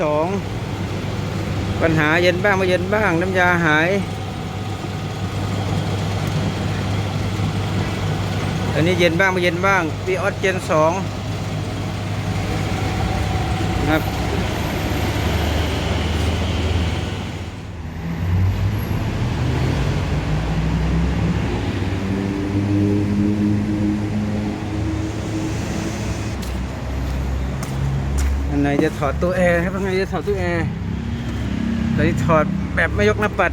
สองปัญหาเย็นบ้างไม่เย็นบ้างน้ำยาหาย อันนี้เย็นบ้างไม่เย็นบ้างพี่ออสเจนสองนะครับ อันไหนจะถอดตัวแอร์ครับอันไหนจะถอดตัวแอร์ตอนนี้ถอดแบบไม่ยกหน้าปัด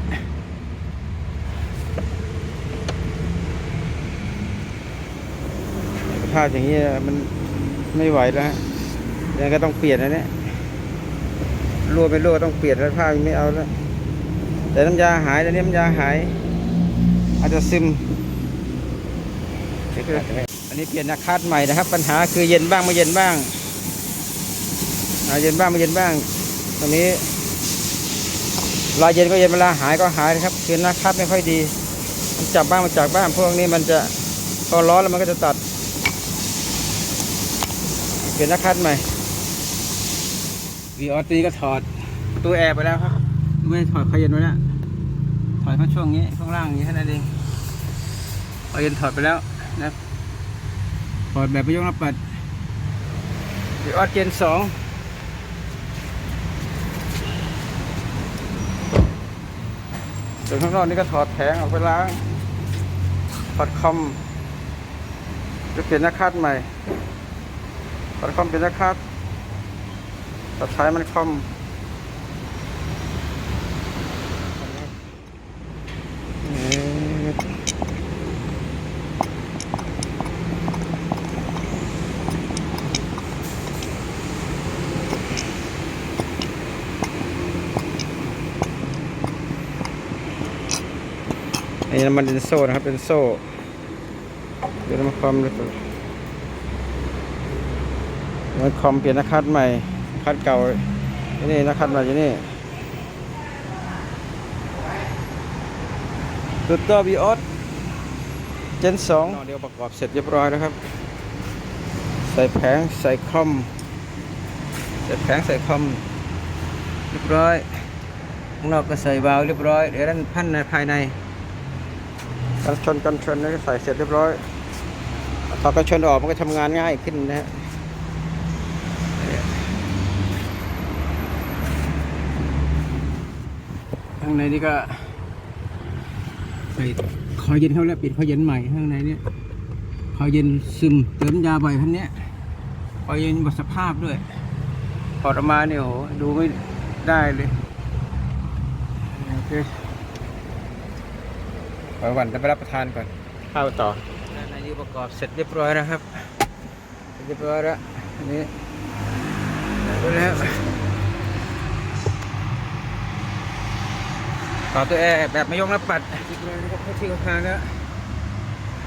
ภาพอย่างนี้มันไม่ไหวแล้วฮะยังก็ต้องเปลี่ยนนะเนี่ยรั่วไม่รั่วต้องเปลี่ยนแล้วผ้าไม่เอาแล้ว แต่น้ำยาหายตอนนี้น้ำยาหาย อาจจะซึม อันนี้เปลี่ยนนาคาดใหม่นะครับ ปัญหาคือเย็นบ้างไม่เย็นบ้าง อ่าเย็นบ้างไม่เย็นบ้างตรงนี้ลายเย็นก็เย็นเวลาหายก็หายนะครับคือนาคาดไม่ค่อยดี มันจับบ้างมันจากบ้างพวกนี้มันจะพอร้อนแล้วมันก็จะตัดเปลี่ยนนักคัดใหม่วีออสตีก็ถอดตู้แอร์ไปแล้วครับไม่ถอดคอยเย็นไว้แล้วถอดแค่ช่วงนี้ข้างล่างนี้แค่นั้นเองคอยเย็นถอดไปแล้วนะถอดแบบไปยกน้ำปัดวีออสเจนสอง ส่วนข้างนอกนี่ก็ถอดแผงออกไปล้างถอดคอมจะเปลี่ยนนักคัดใหม่ตัดคอมเป็นนะครับตัดท้ายมันคอม อันนี้มันเป็นโซ่นะครับเป็นโซ่เดี๋ยวมาคอมเลยมันคอมเปลี่ยนนักคัดใหม่คัดเก่าอยู่นี่นักคัดใหม่อยู่นี่ตัวตัวบีออสเจนสองเดียวประกอบเสร็จเรียบร้อยแล้วครับ ใส่แผงใส่คอมใส่แผงใส่คอมเรียบร้อยข้างนอกก็ใส่วาล์วเรียบร้อยเดี๋ยวด้านพันในภายใน กันชนกันชนนี่ใส่เสร็จเรียบร้อยพอกันชนออกมันก็ทำงานง่ายขึ้นนะฮะข้างในนี่ก็ใส่คอยเย็นเข้าแล้วปิดคอยเย็นใหม่ข้างในเนี่ยคอยเย็นซึมเติมยาบ่อยคันเนี้ยคอยเย็นหมดสภาพด้วยถอดออกมาเนี่ยโหดูไม่ได้เลยโอเค ขอวันจะไปรับประทานก่อนข้าวต่อด้านในนี้ประกอบเสร็จเรียบร้อยแล้วครับเสร็จเรียบร้อยแล้วอันนี้ไปแล้วต่อตัวแอร์แบบไม่ยกหน้าปัดที่เลยก็เข้าที่เข้าทางแล้ว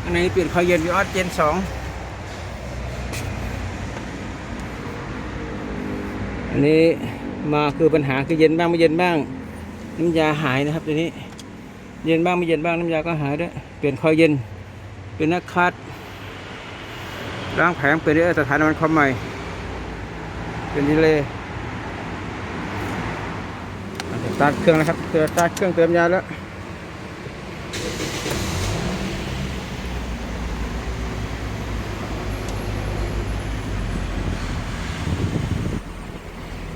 อันนี้เปลี่ยนคอยเย็นวีออสเจนสองอันนี้มาคือปัญหาคือเย็นบ้างไม่เย็นบ้างน้ำยาหายนะครับตัวนี้ เย็นบ้างไม่เย็นบ้างน้ำยาก็หายด้วย เปลี่ยนคอยเย็น เป็นนักคัดล้างแผงเปลี่ยนด้วยสถานมันคอมใหม่ เป็นดีเลยตาร์ทเครื่องแล้วครับเติมตาร์ทเครื่องเติมยาแล้ว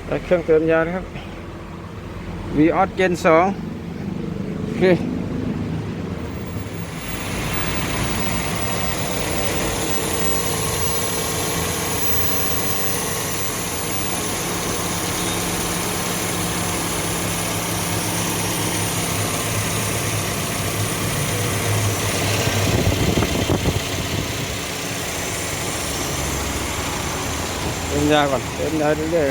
ตาร์ทเครื่องเติมยาแล้วครับ v ีออสเจนสองโอเค เติมยาก่